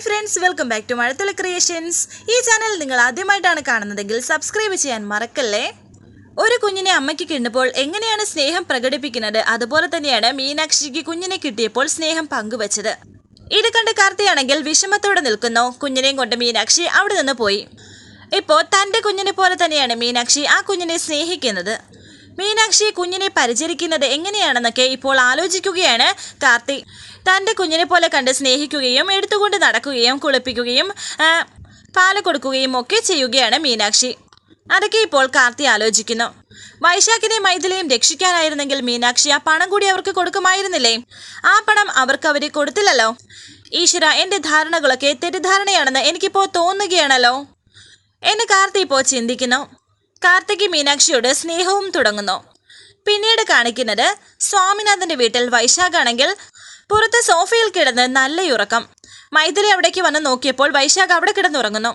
Hi friends welcome back to മഴത്തുള്ള creations. ഈ channel നിങ്ങൾ ആദ്യമായിട്ടാണ് കാണുന്നതെങ്കിൽ സബ്സ്ക്രൈബ് ചെയ്യാൻ മറക്കല്ലേ? ഒരു കുഞ്ഞിനെ അമ്മയ്ക്ക് കിട്ടുമ്പോൾ എങ്ങനെയാണ് സ്നേഹം പ്രകടിപ്പിക്കുന്നത്? അതുപോലെ തന്നെയാണ് മീനാക്ഷിക്ക് കുഞ്ഞിനെ കിട്ടിയപ്പോൾ സ്നേഹം പങ്കുവച്ചത്. ഇത് കണ്ട് കാർത്തിയാണെങ്കിൽ വിഷമത്തോടെ നിൽക്കുന്നു. കുഞ്ഞിനെയും കൊണ്ട് മീനാക്ഷി അവിടെ നിന്ന് പോയി. ഇപ്പോൾ തന്റെ കുഞ്ഞിനെ പോലെ തന്നെയാണ് മീനാക്ഷി ആ കുഞ്ഞിനെ സ്നേഹിക്കുന്നത്. മീനാക്ഷി കുഞ്ഞിനെ പരിചരിക്കുന്നത് എങ്ങനെയാണെന്നൊക്കെ ഇപ്പോൾ ആലോചിക്കുകയാണ് കാർത്തി. തന്റെ കുഞ്ഞിനെ പോലെ കണ്ട് സ്നേഹിക്കുകയും എടുത്തുകൊണ്ട് നടക്കുകയും കുളിപ്പിക്കുകയും പാൽ കൊടുക്കുകയും ഒക്കെ ചെയ്യുകയാണ് മീനാക്ഷി. അതൊക്കെ ഇപ്പോൾ കാർത്തി ആലോചിക്കുന്നു. വൈശാഖിനെയും മൈഥിലെയും രക്ഷിക്കാനായിരുന്നെങ്കിൽ മീനാക്ഷി ആ പണം കൂടി അവർക്ക് കൊടുക്കുമായിരുന്നില്ലേ? ആ പണം അവർക്ക് അവർ കൊടുത്തില്ലല്ലോ? ഈശ്വര എന്റെ ധാരണകളൊക്കെ തെറ്റിദ്ധാരണയാണെന്ന് എനിക്കിപ്പോ തോന്നുകയാണല്ലോ? എന്ന് കാർത്തി ഇപ്പോൾ ചിന്തിക്കുന്നു. കാർത്തിക്ക് മീനാക്ഷിയോട് സ്നേഹവും തുടങ്ങുന്നു. പിന്നീട് കാണിക്കുന്നത് സ്വാമിനാഥന്റെ വീട്ടിൽ വൈശാഖാണെങ്കിൽ പുറത്ത് സോഫയിൽ കിടന്ന് നല്ല ഉറക്കം മൈഥിലി അവിടേക്ക് വന്ന് നോക്കിയപ്പോൾ വൈശാഖ് അവിടെ കിടന്നുറങ്ങുന്നു.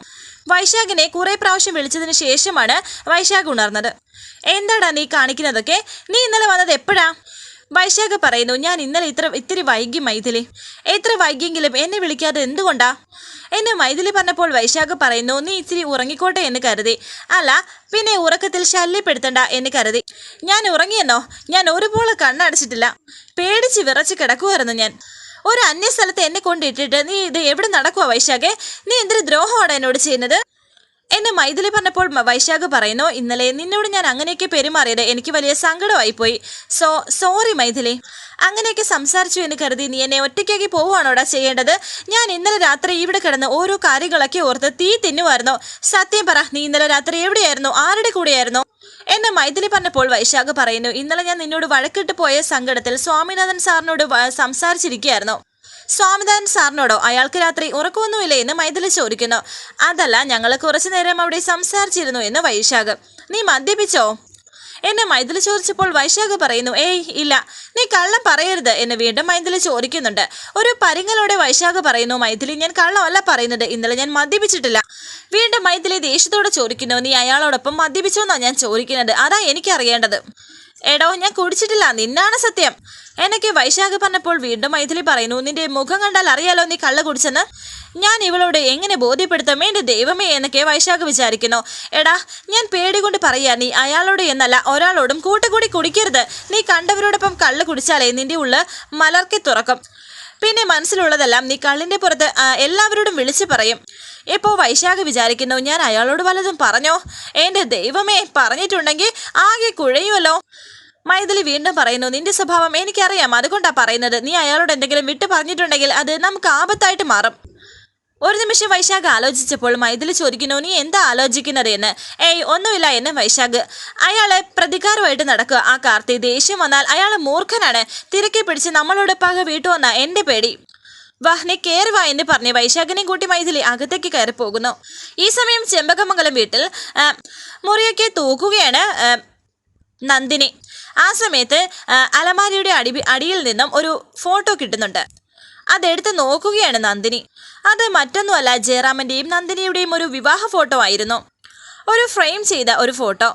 വൈശാഖിനെ കുറെ പ്രാവശ്യം വിളിച്ചതിന് ശേഷമാണ് വൈശാഖ് ഉണർന്നത്. എന്താടാ നീ കാണിക്കുന്നതൊക്കെ? നീ ഇന്നലെ വന്നത് എപ്പോഴാ? വൈശാഖ് പറയുന്നു ഞാൻ ഇന്നലെ ഇത്ര ഇത്തിരി വൈകി മൈഥിലി. എത്ര വൈകിയെങ്കിലും എന്നെ വിളിക്കാതെ എന്തുകൊണ്ടാ? എന്നെ മൈഥിലി പറഞ്ഞപ്പോൾ വൈശാഖ പറയുന്നു നീ ഇത്തിരി ഉറങ്ങിക്കോട്ടെ എന്ന് കരുതി. അല്ല പിന്നെ ഉറക്കത്തിൽ ശല്യപ്പെടുത്തണ്ട എന്ന് കരുതി. ഞാൻ ഉറങ്ങിയെന്നോ? ഞാൻ ഒരുപോലെ കണ്ണടച്ചിട്ടില്ല. പേടിച്ച് വിറച്ച് കിടക്കുമായിരുന്നു ഞാൻ. ഒരു അന്യ സ്ഥലത്ത് എന്നെ കൊണ്ടിട്ടിട്ട് നീ ഇത് എവിടെ നടക്കുവാ വൈശാഖെ? നീ എന്തൊരു ദ്രോഹമാണ് എന്നോട് ചെയ്യുന്നത്? എന്നെ മൈഥിലി പറഞ്ഞപ്പോൾ വൈശാഖ് പറയുന്നു ഇന്നലെ നിന്നോട് ഞാൻ അങ്ങനെയൊക്കെ പെരുമാറിയത് എനിക്ക് വലിയ സങ്കടമായി പോയി സോ സോറി മൈഥിലി. അങ്ങനെയൊക്കെ സംസാരിച്ചു എന്ന് കരുതി നീ എന്നെ ഒറ്റയ്ക്കാക്കി പോവുകയാണോടാ ചെയ്യേണ്ടത്? ഞാൻ ഇന്നലെ രാത്രി ഇവിടെ കിടന്ന് ഓരോ കാര്യങ്ങളൊക്കെ ഓർത്ത് തീ തിന്നുമായിരുന്നു സത്യം പറ നീ ഇന്നലെ രാത്രി എവിടെയായിരുന്നു? ആരുടെ കൂടെയായിരുന്നു? എന്നെ മൈഥിലി പറഞ്ഞപ്പോൾ വൈശാഖ് പറയുന്നു ഇന്നലെ ഞാൻ നിന്നോട് വഴക്കിട്ട് പോയ സങ്കടത്തിൽ സ്വാമിനാഥൻ സാറിനോട് സംസാരിച്ചിരിക്കുകയായിരുന്നു. സ്വാമിനാഥൻ സാറിനോടോ അയാൾക്ക് രാത്രി ഉറക്കമൊന്നുമില്ല എന്ന് മൈഥിലി ചോദിക്കുന്നു. അതല്ല ഞങ്ങൾ കുറച്ചു നേരം അവിടെ സംസാരിച്ചിരുന്നു എന്ന് വൈശാഖ്. നീ മദ്യപിച്ചോ? എന്നെ മൈഥിലി ചോദിച്ചപ്പോൾ വൈശാഖ് പറയുന്നു ഏയ് ഇല്ല. നീ കള്ളം പറയരുത് എന്ന് വീണ്ടും മൈഥിലി ചോദിക്കുന്നുണ്ട്. ഒരു പരിങ്ങലോടെ വൈശാഖ് പറയുന്നു മൈഥിലി ഞാൻ കള്ളമല്ല പറയുന്നത്. ഇന്നലെ ഞാൻ മദ്യപിച്ചിട്ടില്ല. വീണ്ടും മൈഥിലി ദേഷ്യത്തോടെ ചോദിക്കുന്നു നീ അയാളോടൊപ്പം മദ്യപിച്ചോന്നാ ഞാൻ ചോദിക്കുന്നത്? അതാ എനിക്കറിയേണ്ടത്. എടോ ഞാൻ കുടിച്ചിട്ടില്ല. നിന്നാണ് സത്യം. എനിക്ക് വൈശാഖ് പറഞ്ഞപ്പോൾ വീണ്ടും മൈഥിലി പറയുന്നു നിന്റെ മുഖം കണ്ടാൽ അറിയാലോ നീ കള്ള കുടിച്ചെന്ന്? ഞാൻ ഇവളോട് എങ്ങനെ ബോധ്യപ്പെടുത്തും? എന്റെ ദൈവമേ എന്നൊക്കെ വൈശാഖ് വിചാരിക്കുന്നു. എടാ ഞാൻ പേടി കൊണ്ട് പറയാ നീ അയാളോട് എന്നല്ല ഒരാളോടും കൂട്ടുകൂടി കുടിക്കരുത്. നീ കണ്ടവരോടൊപ്പം കള്ള് കുടിച്ചാലേ നിന്റെ ഉള്ള് മലർക്കി തുറക്കും. പിന്നെ മനസ്സിലുള്ളതെല്ലാം നീ കള്ളിന്റെ പുറത്ത് എല്ലാവരോടും വിളിച്ചു പറയും. ഇപ്പോൾ വൈശാഖ് വിചാരിക്കുന്നു ഞാൻ അയാളോട് വല്ലതും പറഞ്ഞോ? എന്റെ ദൈവമേ പറഞ്ഞിട്ടുണ്ടെങ്കിൽ ആകെ കുഴയുമല്ലോ. മൈഥിലി വീണ്ടും പറയുന്നു നിന്റെ സ്വഭാവം എനിക്കറിയാം അതുകൊണ്ടാണ് പറയുന്നത്. നീ അയാളോട് എന്തെങ്കിലും വിട്ടു പറഞ്ഞിട്ടുണ്ടെങ്കിൽ അത് നമുക്ക് ആപത്തായിട്ട് മാറും. ഒരു നിമിഷം വൈശാഖ് ആലോചിച്ചപ്പോൾ മൈഥിലി ചോദിക്കുന്നു നീ എന്താ ആലോചിക്കുന്നത് എന്ന്? ഏയ് ഒന്നുമില്ല എന്ന് വൈശാഖ്. അയാളെ പ്രതികാരമായിട്ട് നടക്കുക. ആ കാർത്തി ദേഷ്യം വന്നാൽ അയാൾ മൂർഖനാണ്. തിരക്കി പിടിച്ച് നമ്മളോട് പക വീട്ടു വന്ന എന്റെ പേടി. വാഹ് നീ കയറി എന്ന് പറഞ്ഞ് വൈശാഖിനെ കൂട്ടി മൈഥിലി അകത്തേക്ക് കയറി പോകുന്നു. ഈ സമയം ചെമ്പകമംഗലം വീട്ടിൽ മുറിയൊക്കെ തൂക്കുകയാണ് നന്ദിനി. ആ സമയത്ത് അലമാരിയുടെ അടി അടിയിൽ നിന്നും ഒരു ഫോട്ടോ കിട്ടുന്നുണ്ട്. അതെടുത്ത് നോക്കുകയാണ് നന്ദിനി. അത് മറ്റൊന്നുമല്ല ജയറാമന്റെയും നന്ദിനിയുടെയും ഒരു വിവാഹ ഫോട്ടോ ആയിരുന്നു. ഒരു ഫ്രെയിം ചെയ്ത ഒരു ഫോട്ടോ.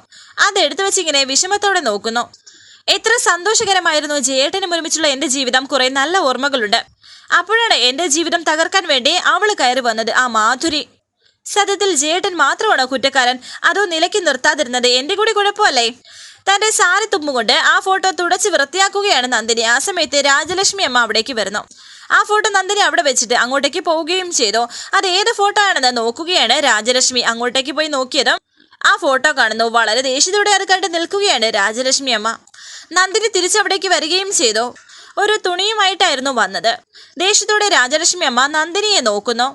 അതെടുത്തു വെച്ചിങ്ങനെ വിഷമത്തോടെ നോക്കുന്നു. എത്ര സന്തോഷകരമായിരുന്നു ജയേട്ടനും ഒരുമിച്ചുള്ള എന്റെ ജീവിതം. കുറേ നല്ല ഓർമ്മകളുണ്ട്. അപ്പോഴാണ് എന്റെ ജീവിതം തകർക്കാൻ വേണ്ടി അവൾ കയറി വന്നത്. ആ മാധുരി. സത്യത്തിൽ ജേട്ടൻ മാത്രമാണോ കുറ്റക്കാരൻ? അതോ നിലയ്ക്ക് നിർത്താതിരുന്നത് എന്റെ കൂടി കുഴപ്പമല്ലേ? തന്റെ സാരി തുമ്പുകൊണ്ട് ആ ഫോട്ടോ തുടച്ച് വൃത്തിയാക്കുകയാണ് നന്ദിനി. ആ സമയത്ത് രാജലക്ഷ്മി അമ്മ അവിടേക്ക് വരുന്നു. ആ ഫോട്ടോ നന്ദിനി അവിടെ വെച്ചിട്ട് അങ്ങോട്ടേക്ക് പോവുകയും ചെയ്തു. അത് ഏത് ഫോട്ടോ ആണെന്ന് നോക്കുകയാണ് രാജലക്ഷ്മി. അങ്ങോട്ടേക്ക് പോയി നോക്കിയതും ആ ഫോട്ടോ കാണുന്നു. വളരെ ദേഷ്യത്തോടെ അത് കണ്ട് നിൽക്കുകയാണ് രാജലക്ഷ്മി അമ്മ. നന്ദിനി തിരിച്ചവിടേക്ക് വരികയും ചെയ്തു. ഒരു തുണിയുമായിട്ടായിരുന്നു വന്നത്. ദേഷ്യത്തോടെ രാജലക്ഷ്മി അമ്മ നന്ദിനിയെ നോക്കുന്നു.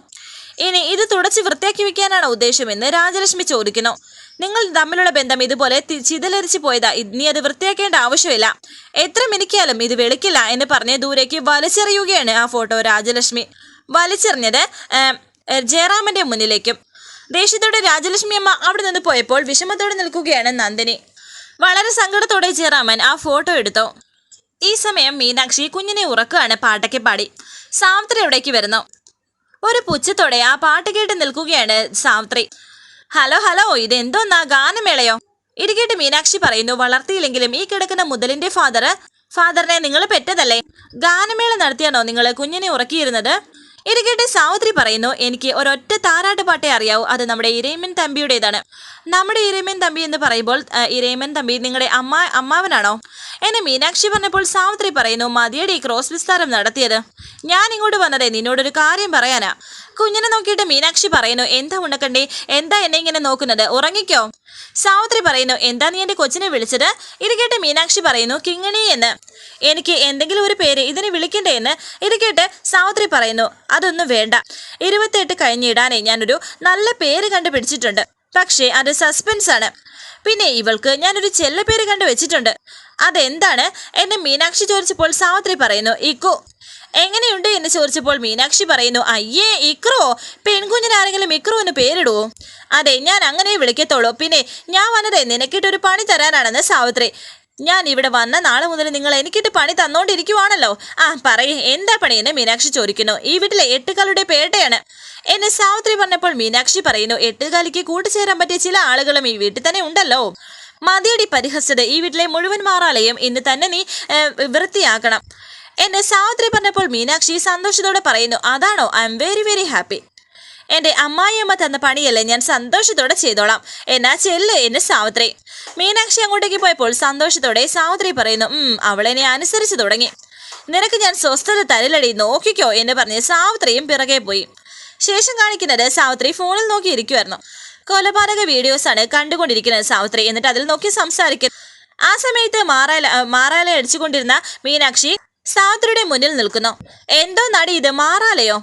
ഇനി ഇത് തുടച്ച് വൃത്തിയാക്കി വെക്കാനാണ് ഉദ്ദേശമെന്ന് രാജലക്ഷ്മി ചോദിക്കുന്നു. നിങ്ങൾ തമ്മിലുള്ള ബന്ധം ഇതുപോലെ ചിതലരിച്ചു പോയതാ. ഇനി അത് വൃത്തിയാക്കേണ്ട ആവശ്യമില്ല. എത്ര മിനിക്കാലും ഇത് വെളുക്കില്ല എന്ന് പറഞ്ഞ് ദൂരേക്ക് വലിച്ചെറിയുകയാണ് ആ ഫോട്ടോ രാജലക്ഷ്മി. വലിച്ചെറിഞ്ഞത് ജയറാമന്റെ മുന്നിലേക്കും. ദേഷ്യത്തോടെ രാജലക്ഷ്മി അമ്മ അവിടെ നിന്ന് പോയപ്പോൾ വിഷമത്തോടെ നിൽക്കുകയാണ് നന്ദിനി. വളരെ സങ്കടത്തോടെ ജയറാമൻ ആ ഫോട്ടോ എടുത്തു. ഈ സമയം മീനാക്ഷി കുഞ്ഞിനെ ഉറക്കുകയാണ് പാട്ടൊക്കെ പാടി. സാവിത്രി അവിടേക്ക് വരുന്നു. ഒരു പുച്ഛത്തോടെ ആ പാട്ട് കേട്ട് നിൽക്കുകയാണ് സാവിത്രി. ഹലോ ഹലോ ഇത് എന്തോന്നാ ഗാനമേളയോ? ഇത് കേട്ട് മീനാക്ഷി പറയുന്നു. വളർത്തിയില്ലെങ്കിലും ഈ കിടക്കുന്ന മുതലിന്റെ ഫാദർ ഫാദറിനെ നിങ്ങൾ പെറ്റതല്ലേ? ഗാനമേള നടത്തിയാണോ നിങ്ങൾ കുഞ്ഞിനെ ഉറക്കിയിരുന്നത്? ഇത് സാവിത്രി പറയുന്നു എനിക്ക് ഒരൊറ്റ താരാട്ട് പാട്ടേ അറിയാവൂ അത് നമ്മുടെ ഇരേമൻ തമ്പിയുടേതാണ്. നമ്മുടെ ഇരേമൻ തമ്പി എന്ന് പറയുമ്പോൾ ഇരേമൻ തമ്പി നിങ്ങളുടെ അമ്മ അമ്മാവനാണോ? എന്നെ മീനാക്ഷി പറഞ്ഞപ്പോൾ സാവിത്രി പറയുന്നു മതിയുടെ ക്രോസ് വിസ്താരം നടത്തിയത്. ഞാൻ ഇങ്ങോട്ട് വന്നതേ നിന്നോടൊരു കാര്യം പറയാനാ. കുഞ്ഞിനെ നോക്കിയിട്ട് മീനാക്ഷി പറയുന്നു എന്താ ഉണക്കണ്ടേ എന്താ എന്നെ ഇങ്ങനെ നോക്കുന്നത്? ഉറങ്ങിക്കോ. സാവിത്രി പറയുന്നു എന്താ നീ എന്റെ കൊച്ചിനെ വിളിച്ചത്? ഇത് കേട്ട് മീനാക്ഷി പറയുന്നു കിങ്ങിണി എന്ന്. എനിക്ക് എന്തെങ്കിലും ഒരു പേര് ഇതിനെ വിളിക്കണ്ടേ എന്ന്? ഇത് കേട്ട് സാവിത്രി പറയുന്നു അതൊന്നും വേണ്ട. ഇരുപത്തെട്ട് കഴിഞ്ഞിടാനേ ഞാനൊരു നല്ല പേര് കണ്ടുപിടിച്ചിട്ടുണ്ട്. പക്ഷേ അത് സസ്പെൻസ് ആണ്. പിന്നെ ഇവൾക്ക് ഞാനൊരു ചെല്ല പേര് കണ്ടു വെച്ചിട്ടുണ്ട് അതെന്താണ്? എന്നെ മീനാക്ഷി ചോദിച്ചപ്പോൾ സാവിത്രി പറയുന്നു ഇക്കോ എങ്ങനെയുണ്ട് എന്ന് ചോദിച്ചപ്പോൾ മീനാക്ഷി പറയുന്നു അയ്യേ ഇക്രോ പെൺകുഞ്ഞിന് ആരെങ്കിലും ഇക്രോ എന്ന് പേരിടുവോ അതെ ഞാൻ അങ്ങനെ വിളിക്കത്തോളൂ പിന്നെ ഞാൻ വന്നതേ നിനക്കിട്ടൊരു പണി തരാനാണെന്ന് സാവിത്രി. ഞാൻ ഇവിടെ വന്ന നാളെ മുതൽ നിങ്ങൾ എനിക്കിട്ട് പണി തന്നോണ്ടിരിക്കുവാണല്ലോ. ആ പറയേ എന്താ പണിയെന്ന് മീനാക്ഷി ചോദിക്കുന്നു. ഈ വീട്ടിലെ എട്ടുകാലുടെ പേട്ടയാണ് എന്നെ സാവിത്രി പറഞ്ഞപ്പോൾ മീനാക്ഷി പറയുന്നു എട്ടുകാലിക്ക് കൂട്ടുചേരാൻ പറ്റിയ ചില ആളുകളും ഈ വീട്ടിൽ തന്നെ ഉണ്ടല്ലോ. മതിയടി പരിഹസിച്ചത് ഈ വീട്ടിലെ മുഴുവൻ മാറാലയും ഇന്ന് തന്നെ നീ വൃത്തിയാക്കണം. എന്നെ സാവിത്രി പറഞ്ഞപ്പോൾ മീനാക്ഷി സന്തോഷത്തോടെ പറയുന്നു അതാണോ? I M very very happy എന്റെ അമ്മായിയമ്മ തന്ന പണിയല്ലേ ഞാൻ സന്തോഷത്തോടെ ചെയ്തോളാം. എന്നാ ചെല്ല് എന്നെ സാവിത്രി. മീനാക്ഷി അങ്ങോട്ടേക്ക് പോയപ്പോൾ സന്തോഷത്തോടെ സാവിത്രി പറയുന്നു ഉം അവളെന്നെ അനുസരിച്ചു തുടങ്ങി. നിനക്ക് ഞാൻ സ്വസ്ഥത തരില്ലടി നോക്കിക്കോ എന്ന് പറഞ്ഞ് സാവിത്രിയും പിറകെ പോയി. ശേഷം കാണിക്കുന്നത് സാവിത്രി ഫോണിൽ നോക്കിയിരിക്കുമായിരുന്നു കൊലപാതക വീഡിയോസ് ആണ് കണ്ടുകൊണ്ടിരിക്കുന്നത് സാവിത്രി എന്നിട്ട് അതിൽ നോക്കി സംസാരിക്കും ആ സമയത്ത് മാറാല മാറാല അടിച്ചുകൊണ്ടിരുന്ന മീനാക്ഷി സാവിത്രിയുടെ മുന്നിൽ നിൽക്കുന്നു. എന്തോ നടി ഇത് മാറാലയോ?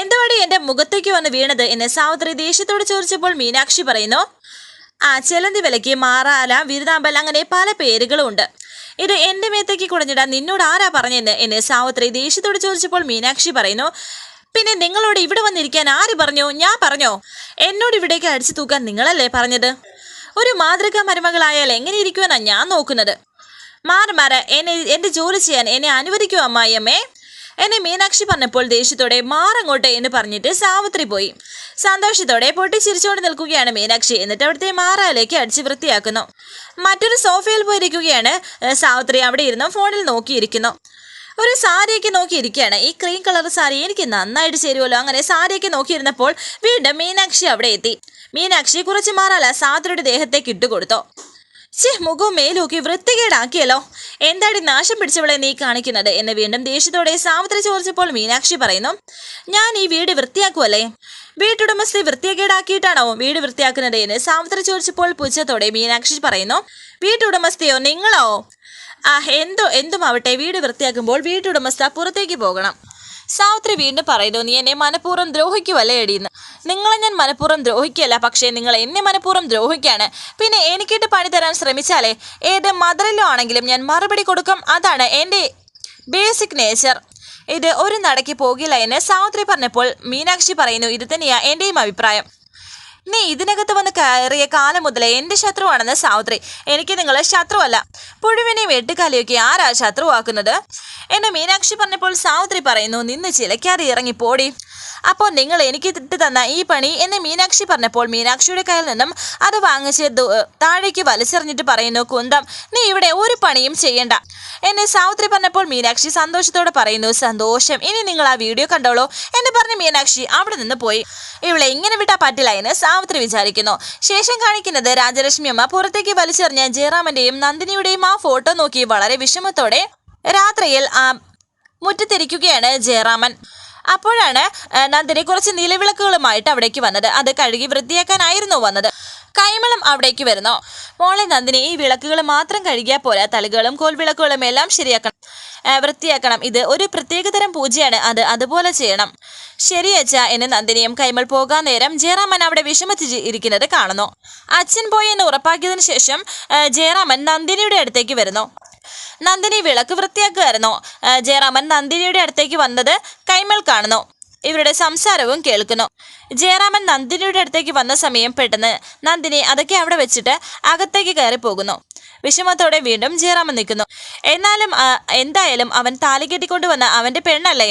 എന്തോ അടി എന്റെ മുഖത്തേക്ക് വന്ന് വീണത് എന്നെ സാവിത്രി ദേഷ്യത്തോട് ചോദിച്ചപ്പോൾ മീനാക്ഷി പറയുന്നു ആ ചെലന്തി വിലയ്ക്ക് മാറാല വിരുതാമ്പൽ അങ്ങനെ പല പേരുകളും ഉണ്ട്. ഇത് എന്റെ മേത്തേക്ക് കുടഞ്ഞിടാൻ നിന്നോട് ആരാ പറഞ്ഞെന്ന് എന്നെ സാവിത്രി ദേഷ്യത്തോട് ചോദിച്ചപ്പോൾ മീനാക്ഷി പറയുന്നു പിന്നെ നിങ്ങളോട് ഇവിടെ വന്നിരിക്കാൻ ആര് പറഞ്ഞു? ഞാൻ പറഞ്ഞോ? എന്നോട് ഇവിടേക്ക് അടിച്ചു തൂക്കാൻ നിങ്ങളല്ലേ പറഞ്ഞത്? ഒരു മാതൃകാ മരുമകളായാൽ എങ്ങനെ ഇരിക്കുമെന്നാണ് ഞാൻ നോക്കുന്നത്. മാറി മാറ എന്നെ എന്റെ ജോലി ചെയ്യാൻ എന്നെ അനുവദിക്കൂ അമ്മായിയമ്മേ. എന്നെ മീനാക്ഷി പറഞ്ഞപ്പോൾ ദേഷ്യത്തോടെ മാറങ്ങോട്ടെ എന്ന് പറഞ്ഞിട്ട് സാവിത്രി പോയി. സന്തോഷത്തോടെ പൊട്ടി ചിരിച്ചുകൊണ്ട് നിൽക്കുകയാണ് മീനാക്ഷി. എന്നിട്ട് അവിടുത്തെ മാറാലേക്ക് അടിച്ച് വൃത്തിയാക്കുന്നു. മറ്റൊരു സോഫയിൽ പോയിരിക്കുകയാണ് സാവിത്രി. അവിടെ ഇരുന്ന് ഫോണിൽ നോക്കിയിരിക്കുന്നു. ഒരു സാരിയൊക്കെ നോക്കിയിരിക്കുകയാണ്. ഈ ക്രീം കളർ സാരി എനിക്ക് നന്നായിട്ട് ചേരുമല്ലോ അങ്ങനെ സാരിയൊക്കെ നോക്കിയിരുന്നപ്പോൾ വീണ്ടും മീനാക്ഷി അവിടെ എത്തി. മീനാക്ഷി കുറച്ച് മാറാല സാവിത്രിയുടെ ദേഹത്തേക്ക് ഇട്ടുകൊടുത്തു. ചേ മുഖവും മേലുമൊക്കെ വൃത്തികേടാക്കിയല്ലോ. എന്താടി നാശം പിടിച്ചവളെ നീ കാണിക്കുന്നത്? എന്ന് വീണ്ടും ദേഷ്യത്തോടെ സാവിത്രി ചോദിച്ചപ്പോൾ മീനാക്ഷി പറയുന്നു ഞാൻ ഈ വീട് വൃത്തിയാക്കുമല്ലേ വീട്ടുടമസ്ഥ വൃത്തികേടാക്കിയിട്ടാണോ വീട് വൃത്തിയാക്കുന്നത്? എന്ന് സാവിത്രി ചോദിച്ചപ്പോൾ പുച്ഛത്തോടെ മീനാക്ഷി പറയുന്നു വീട്ടുടമസ്ഥയോ നിങ്ങളോ? ആ എന്തോ എന്തുമാവട്ടെ വീട് വൃത്തിയാക്കുമ്പോൾ വീട്ടുടമസ്ഥ പുറത്തേക്ക് പോകണം. സാവിത്രി വീണ്ടും പറയുന്നു നീ എന്നെ മനഃപൂർവം ദ്രോഹിക്കുവല്ലേ എടീന്ന് നിങ്ങളെ ഞാൻ മനഃപൂർവം ദ്രോഹിക്കല്ല പക്ഷേ നിങ്ങൾ എന്നെ മനഃപൂർവം ദ്രോഹിക്കുകയാണ്. പിന്നെ എനിക്കിട്ട് പണി തരാൻ ശ്രമിച്ചാലേ? ഏത് മദറിലോ ആണെങ്കിലും ഞാൻ മറുപടി കൊടുക്കും. അതാണ് എന്റെ ബേസിക് നേച്ചർ ഇത് ഒരു നടക്ക് പോകില്ല എന്ന് സാവിത്രി പറഞ്ഞപ്പോൾ മീനാക്ഷി പറയുന്നു ഇത് തന്നെയാണ് എന്റെയും അഭിപ്രായം. നീ ഇതിനകത്ത് വന്ന് കയറിയ കാലം മുതലേ എന്റെ ശത്രുവാണെന്ന് സാവിത്രി. എനിക്ക് നിങ്ങളെ ശത്രുവല്ല. പുഴുവിനെയും എട്ടുകാലിയൊക്കെ ആരാ ശത്രുവാക്കുന്നത്? എന്നെ മീനാക്ഷി പറഞ്ഞപ്പോൾ സാവിത്രി പറയുന്നു നിന്ന് ചിലക്കാതെ ഇറങ്ങി പോടി അപ്പോൾ നിങ്ങൾ എനിക്ക് ഇട്ട് തന്ന ഈ പണി എന്ന് മീനാക്ഷി പറഞ്ഞപ്പോൾ മീനാക്ഷിയുടെ കയ്യിൽ നിന്നും അത് വാങ്ങിച്ച് താഴേക്ക് വലിച്ചെറിഞ്ഞിട്ട് പറയുന്നു കുന്തം നീ ഇവിടെ ഒരു പണിയും ചെയ്യണ്ട. എന്നെ സാവിത്രി പറഞ്ഞപ്പോൾ മീനാക്ഷി സന്തോഷത്തോടെ പറയുന്നു സന്തോഷം ഇനി നിങ്ങൾ ആ വീഡിയോ കണ്ടോളൂ എന്ന് പറഞ്ഞ് മീനാക്ഷി അവിടെ നിന്ന് പോയി. ഇവളെ ഇങ്ങനെ വിട്ടാ പറ്റില്ല എന്ന് സാവിത്രി വിചാരിക്കുന്നു. ശേഷം കാണിക്കുന്നത് രാജലക്ഷ്മി അമ്മ പുറത്തേക്ക് വലിച്ചെറിഞ്ഞ ജയറാമന്റെയും നന്ദിനിയുടെയും ആ ഫോട്ടോ നോക്കി വളരെ വിഷമത്തോടെ രാത്രിയിൽ ആ മുറ്റത്തിരിക്കുകയാണ് ജയറാമൻ. അപ്പോഴാണ് നന്ദിനി കുറച്ച് നിലവിളക്കുകളുമായിട്ട് അവിടേക്ക് വന്നത്. അത് കഴുകി വൃത്തിയാക്കാനായിരുന്നു വന്നത്. കൈമളം അവിടേക്ക് വരുന്നു. മോളെ നന്ദിനി ഈ വിളക്കുകൾ മാത്രം കഴുകിയാൽ പോരാ. തലകളും കോൽവിളക്കുകളും എല്ലാം ശരിയാക്കണം. വൃത്തിയാക്കണം. ഇത് ഒരു പ്രത്യേകതരം പൂജയാണ്. അത് അതുപോലെ ചെയ്യണം. ശരി അച്ഛ എന്ന് നന്ദിനിയും കൈമൾ പോകാൻ നേരം ജയറാമൻ അവിടെ വിഷമിച്ച് ഇരിക്കുന്നത് കാണുന്നു. അച്ഛൻ പോയി എന്ന് ഉറപ്പാക്കിയതിനു ശേഷം ജയറാമൻ നന്ദിനിയുടെ അടുത്തേക്ക് വരുന്നു. നന്ദിനി വിളക്ക് വൃത്തിയാക്കുമായിരുന്നു ആ, ജയറാമൻ നന്ദിനിയുടെ അടുത്തേക്ക് വന്നത് കൈമൾ കാണുന്നു ഇവരുടെ സംസാരവും കേൾക്കുന്നു. ജയറാമൻ നന്ദിനിയുടെ അടുത്തേക്ക് വന്ന സമയം പെട്ടെന്ന് നന്ദിനി അതൊക്കെ അവിടെ വെച്ചിട്ട് അകത്തേക്ക് കയറി പോകുന്നു. വിഷമത്തോടെ വീണ്ടും ജയറാമൻ നിൽക്കുന്നു. എന്നാലും എന്തായാലും അവൻ താലി കെട്ടിക്കൊണ്ടുവന്ന പെണ്ണല്ലേ?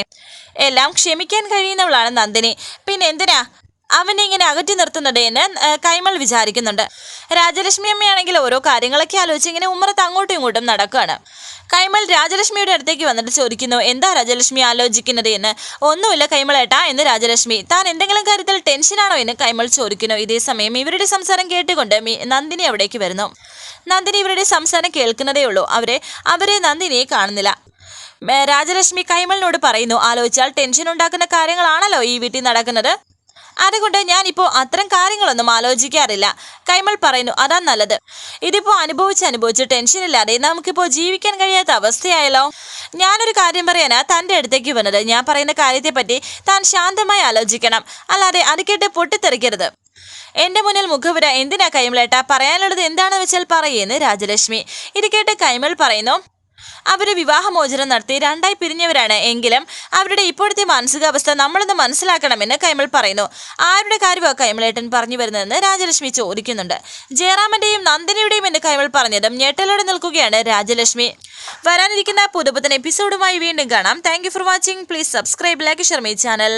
എല്ലാം ക്ഷമിക്കാൻ കഴിയുന്നവളാണ് നന്ദിനി. പിന്നെ എന്തിനാ? അവനെ ഇങ്ങനെ അകറ്റി നിർത്തുന്നത് എന്ന് കൈമൾ വിചാരിക്കുന്നുണ്ട്. രാജലക്ഷ്മി അമ്മയാണെങ്കിൽ ഓരോ കാര്യങ്ങളൊക്കെ ആലോചിച്ച് ഇങ്ങനെ ഉമ്മറത്ത് അങ്ങോട്ടും ഇങ്ങോട്ടും നടക്കുകയാണ് കൈമൾ രാജലക്ഷ്മിയുടെ അടുത്തേക്ക് വന്നിട്ട് ചോദിക്കുന്നു എന്താ രാജലക്ഷ്മി ആലോചിക്കുന്നത് എന്ന്? ഒന്നുമില്ല കൈമളേട്ടാ എന്ന് രാജലക്ഷ്മി താൻ എന്തെങ്കിലും കാര്യത്തിൽ ടെൻഷനാണോ എന്ന്? കൈമൾ ചോദിക്കുന്നു. ഇതേ സമയം ഇവരുടെ സംസാരം കേട്ടുകൊണ്ട് നന്ദിനി അവിടേക്ക് വരുന്നു. നന്ദിനി ഇവരുടെ സംസാരം കേൾക്കുന്നതേ ഉള്ളൂ. അവരെ അവരെ നന്ദിനിയെ കാണുന്നില്ല. രാജലക്ഷ്മി കൈമളിനോട് പറയുന്നു ആലോചിച്ചാൽ ടെൻഷൻ ഉണ്ടാക്കുന്ന കാര്യങ്ങളാണല്ലോ ഈ വീട്ടിൽ നടക്കുന്നത്. അതുകൊണ്ട് ഞാനിപ്പോൾ അത്തരം കാര്യങ്ങളൊന്നും ആലോചിക്കാറില്ല. കൈമൾ പറയുന്നു അതാ നല്ലത്. ഇതിപ്പോൾ അനുഭവിച്ച് അനുഭവിച്ച് ടെൻഷനില്ലാതെ നമുക്കിപ്പോൾ ജീവിക്കാൻ കഴിയാത്ത അവസ്ഥയായല്ലോ. ഞാനൊരു കാര്യം പറയാനാ തന്റെ അടുത്തേക്ക് വന്നത്. ഞാൻ പറയുന്ന കാര്യത്തെപ്പറ്റി താൻ ശാന്തമായി ആലോചിക്കണം. അല്ലാതെ അത് കേട്ട് പൊട്ടിത്തെറിക്കരുത്. എന്റെ മുന്നിൽ മുഖവര എന്തിനാ കൈമളേട്ട? പറയാനുള്ളത് എന്താണെന്ന് വെച്ചാൽ പറയേന്ന് രാജലക്ഷ്മി. ഇത് കേട്ട് കൈമൾ പറയുന്നു അവർ വിവാഹമോചനം നടത്തി രണ്ടായി പിരിഞ്ഞവരാണ് എങ്കിലും അവരുടെ ഇപ്പോഴത്തെ മാനസികാവസ്ഥ നമ്മളൊന്ന് മനസ്സിലാക്കണമെന്ന് കൈമൾ പറയുന്നു. ആരുടെ കാര്യമാണ് കൈമളേട്ടൻ പറഞ്ഞു വരുന്നതെന്ന് രാജലക്ഷ്മി ചോദിക്കുന്നുണ്ട്. ജയറാമന്റെയും നന്ദിനിയുടെയും എന്ന് കൈമൾ പറഞ്ഞതും ഞെട്ടലോടെ നിൽക്കുകയാണ് രാജലക്ഷ്മി. വരാനിരിക്കുന്ന പുതുപുത്തൻ എപ്പിസോഡുമായി വീണ്ടും കാണാം. Thank for watching please subscribe like Sharmi channel